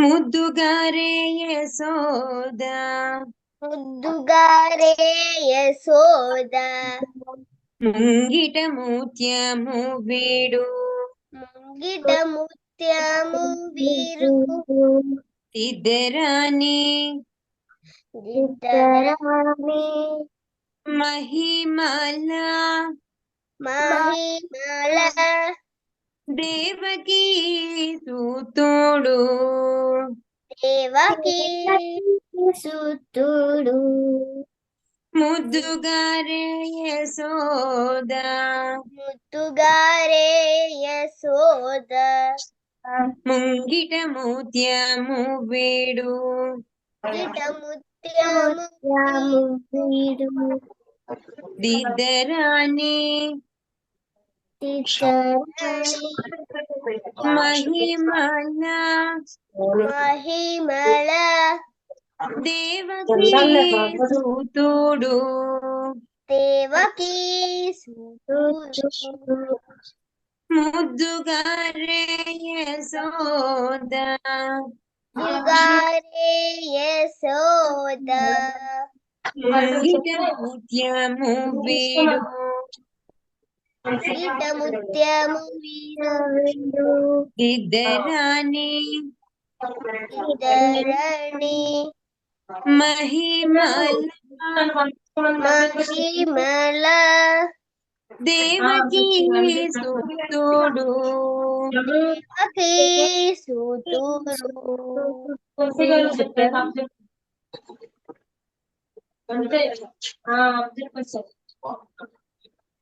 ముద్దుగారే యశోద. ముద్దుగారే యశోద. ముంగిట ముత్యము వీడు. ముంగిట ముత్యము వీరు. ఇద్దరాని ఇద్దరాని మహిమల. మహిమల. దేవకీ సూతుడు. దేవకి సుతుడు. ముద్దుగారే యశోద. ముద్దుగారే యశోద. ముంగిట ముత్యము వీడు. ముత్యము వీడు. దిద్దరాని మహిమల మహిమల దేవకీ సూతుడు దేవకి సుతుడు ముద్దుగారే యశోద ముద్దుగారే యశోద ముంగిట ముత్యము వీడు ఇట ముత్యము వీడు ఇద్దరాని ఇద్దరణి మహిమల మహిమల దేవకీ సూతుడు దేవకి సుతుడు అంటే ఆబ్జెక్ట్ గుడ్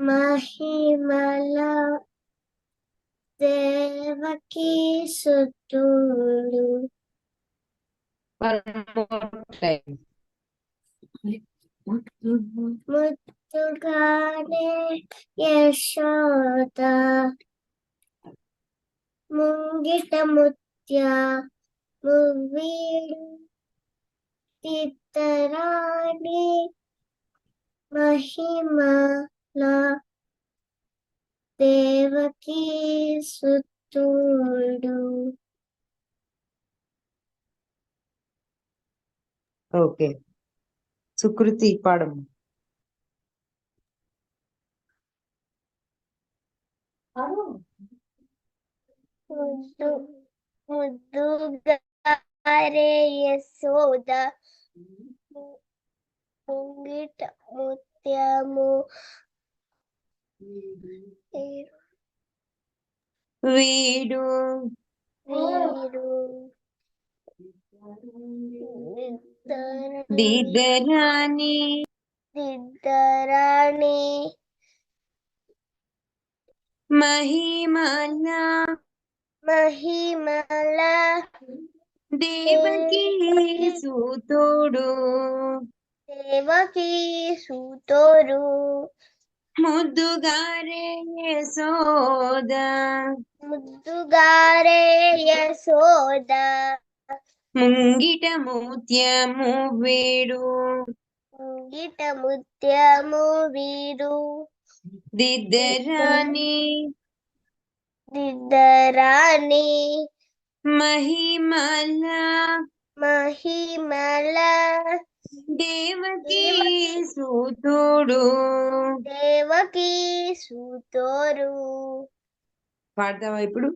మహిమల దేవకి సుతుడు ముద్దుగానే యశోద ముంగిట ముత్య మువ్వీడు చిత్తరాణి మహిమల దేవకి సుతుడు ఓకే. సుకృతి పాడము. ముద్దు ముద్దుగారే యశోద. ముంగిట ముత్యము వీడు. వీరు దిద్దరాని దిద్దరాణి మహిమల. మహిమల. దేవకీ సూతుడు. దేవకి సుతోరు ముద్దుగారే యశోద. ముద్దుగారే యశోద. ముంగిట ముత్యము వీడు. గిట ముత్యము వీరు దిద్దరాని దిద్దరాణి. మహిమల. మహిమల దేవకీ సూతుడు. దేవకి సుతోరు పాడతావా ఇప్పుడు.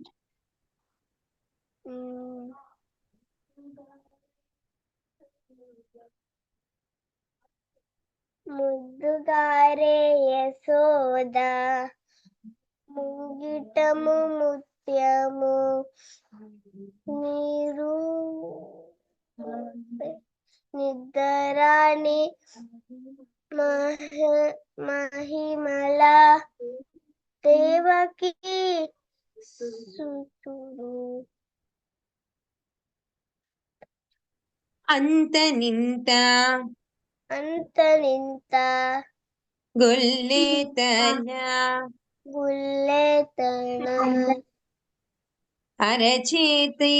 ముద్దుగారే యశోద ముంగిటము ముత్యము. మీరు నిద్రాని మహ మహిమల దేవకి సుతుడు. అంత నింత అంత నింత గొల్లేతల గుల్లెతన అరచేతి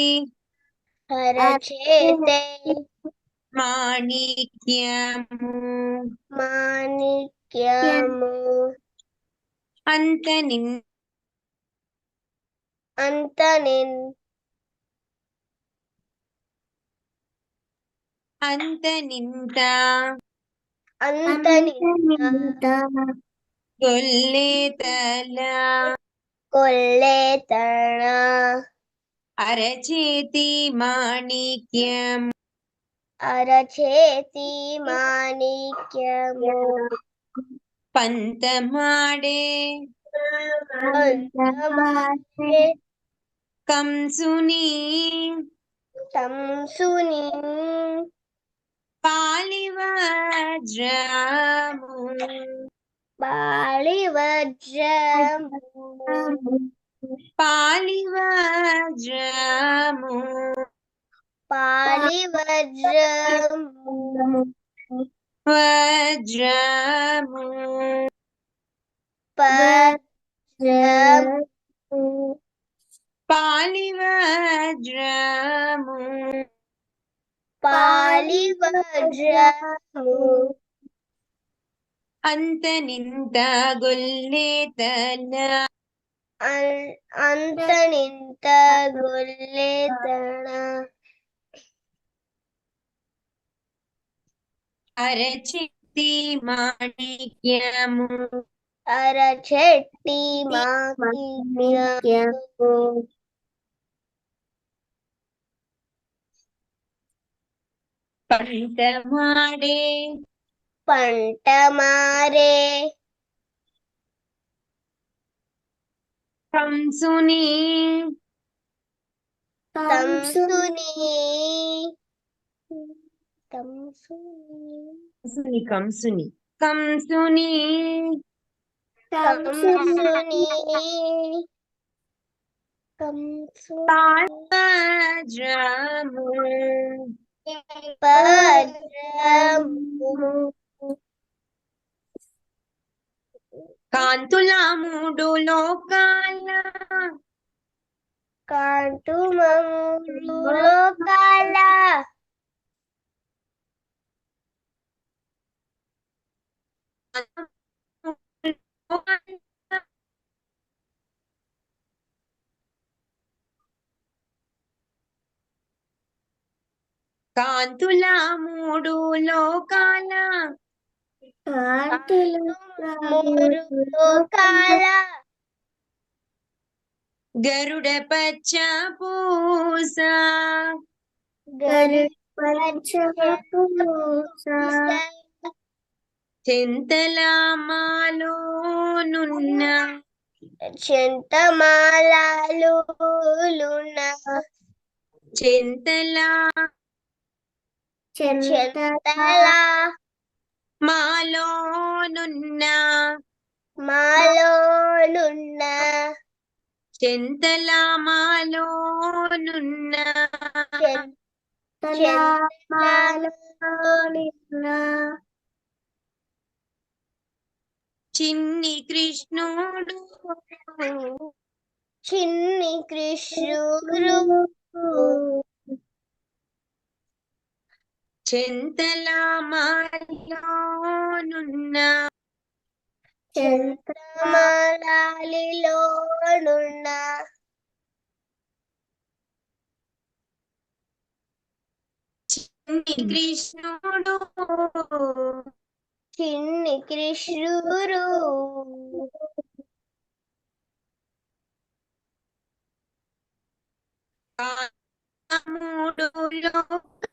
హరచేతే మాణిక్యము మాణిక్యము అంత నిన్ అంత నిన్ అంత నింత అంత నింత గొల్లేతల కొల్లెతన అరచేతి మాణిక్యం అరచేతి మాణిక్యము పంతమాడే కంసుని సంసుని పాలివజ్రము బాళి వజ్రము పాలివజ్రము పాళి వజ్రము వజ్రము వజ్రము పాలివజ్రము పాళి వజ్రము అంత నింత గొల్లేతల అన్- అంత నింత గొల్లెతన అరచేతి మాణిక్యము. అరచెట్టి మాణిక్యము. పంటమాడే. పంట మారే కంసుని. తంసుని తంసుని కంసుని కంసుని కంసుని కంసుని కంసుని పాల్వజ్రము వజ్రము కాంతుల మూడు లోకాల కాంతుమములు లోకాల కాంతుల మూడు లోకాల. మూడు లోకాల. గరుడ పచ్చ పూస. చెంతల మాలోనున్న చింతమాలాలు చెంతల చింతల. మాలోనున్న మాలోనున్న చెంతల మాలోనున్న చింతమాలోనున్న చిన్ని కృష్ణుడు. చిన్ని కృష్ణుడు. చెంతల మాలోనున్న చంద్రమాలిలోనున్న చిన్ని కృష్ణుడు. చిన్ని కృష్ణుడు మూడు లోకాల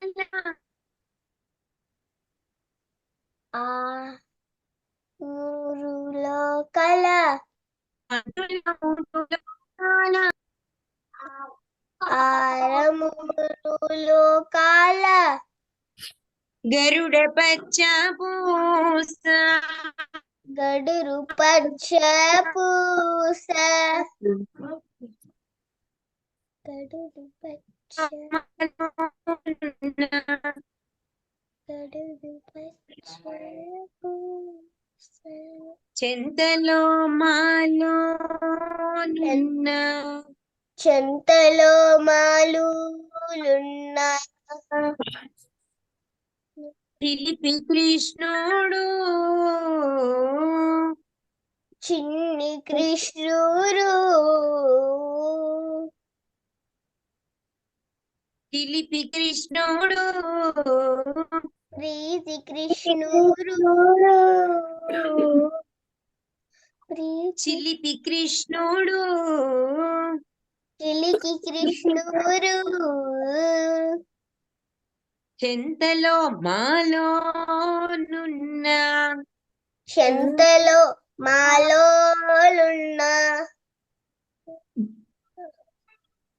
గరుడ పచ్చ పూస. గడురు పచ్చ పూస. గడురు పచ్చ గడురు పచ్చ పూస. చెంతలో మాలో నున్న. చెంతలో మాలులున్న పిలిపి కృష్ణుడు చిన్ని కృష్ణుడు. పిలిపి కృష్ణుడు. ప్రీతి కృష్ణుడు. చిలిపి కృష్ణుడు. చిలికి కృష్ణుడు. చెంతలో మాలో నున్న. చెంతలో మాలోలున్న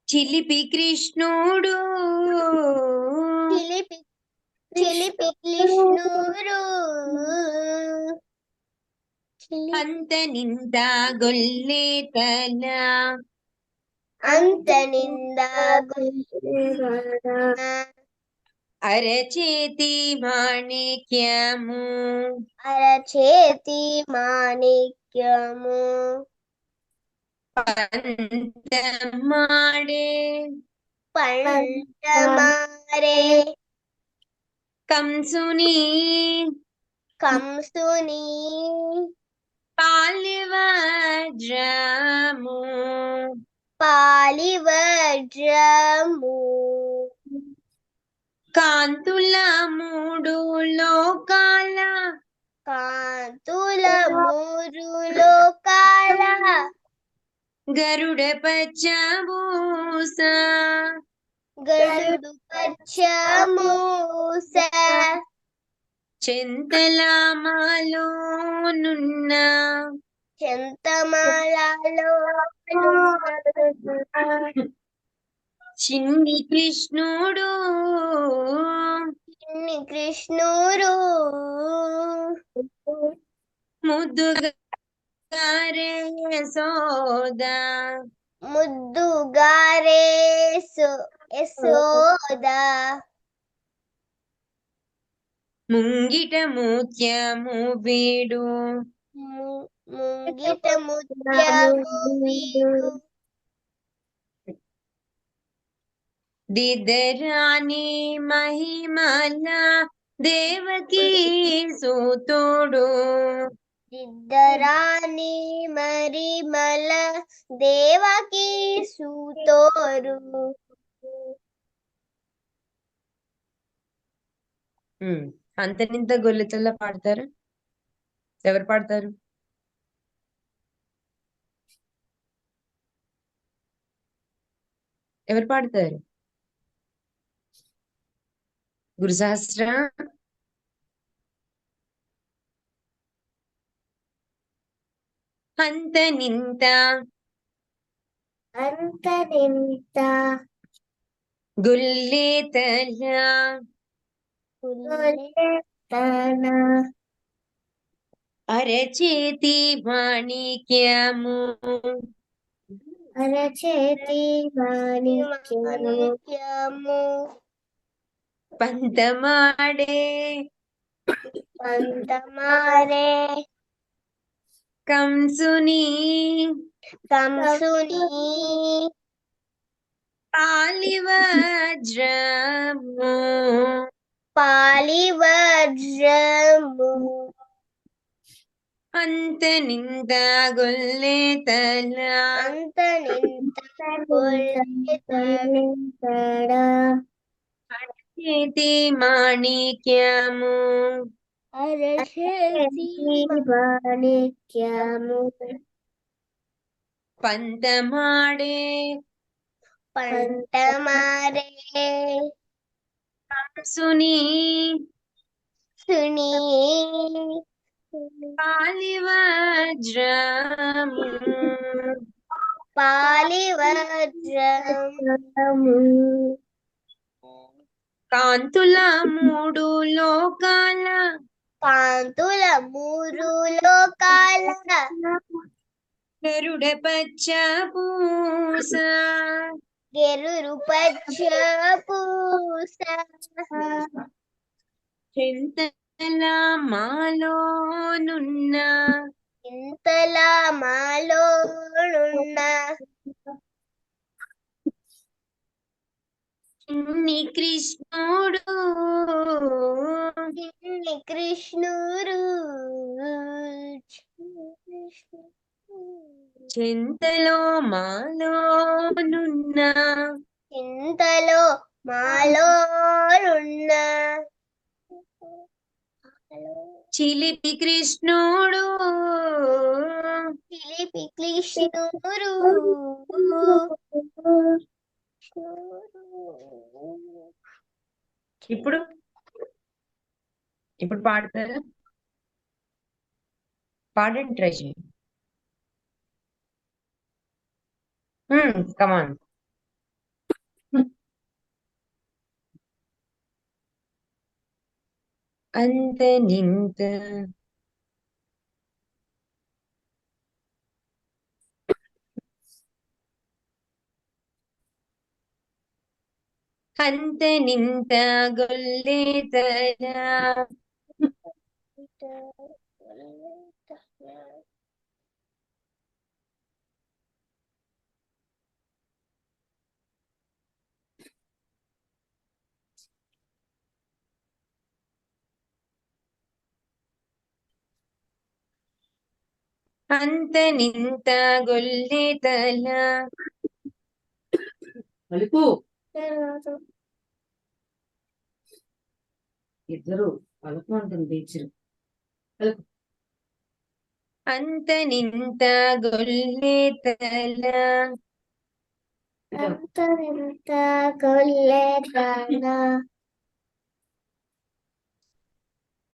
చిలిపి కృష్ణుడు. చిలిపి చిలిపి కృష్ణుడు. అంత నింద గొల్లే తల. అంత నిందా అరచేతి మాణిక్యము అరచేతి మాణిక్యము పంతమాడే పంటమారే కంసుని కంసుని పాలివజ్రము పాలివజ్రము కాంతుల మూడు లోకాల. కాంతుల మూరు లోకాల. గరుడ పచ్చబూస గరుడు పచ్చమూస. చెంతల మాలోనున్న చెంతమాలలో చిన్ని కృష్ణుడు కృష్ణుడు ముద్దుగారే సోద ముద్దుగారే సో- యశోద. ముంగిట ముత్యము వీడు. ముంగిట ముత్యము వీడు. దిదరాని మహిమల దేవకీ సూతుడు. ఇద్దరాని మరిమల దేవకి సూతోరు అంతనింత గొల్లితల్లా పాడతారు? ఎవరు పాడతారు? ఎవరు పాడతారు? గురు సహస్ర అంత నింత. అంత నింత. గుల్లేతల తన అరచేతి మాణిక్యము. అరచేతి మాణిక్యము. పంతమాడే పంతమారే కంసుని. కంసుని. పాలివజ్రము. పాలివజ్రము. అంత నింద గొల్లేతల అంత నింత కొల్లెతడ చేతి మాణిక్యము అరచేతి మాణిక్యము పంతమాడే పంటమారే కంసుని సుని పాలివజ్రము పాలివజ్రము కాంతుల మూడు లోకాల. కాంతుల మూరు లోకాల. గరుడ పచ్చ పూస గెరురు పచ్చ పూస చింతల మాలోనున్న ఇంతలా మాలోనున్న చిన్ని కృష్ణుడు. చిన్ని కృష్ణుడు. చింతలో మాలోనున్న ఇంతలో మాలోనున్న చిలిపి కృష్ణుడు. చిలిపి కృష్ణుడు. ఇప్పుడు? ఇప్పుడు పాడతారా పాడండి ట్రై చేయండి. కమాన్ అంత నింత అంత నింత గొల్లేతల అంత నింత గొల్లేతల పలుకు ఇద్దరు పలుకు అంటుంది టీచర్ అంత నింత గొల్లేతల అంత కొల్లేతన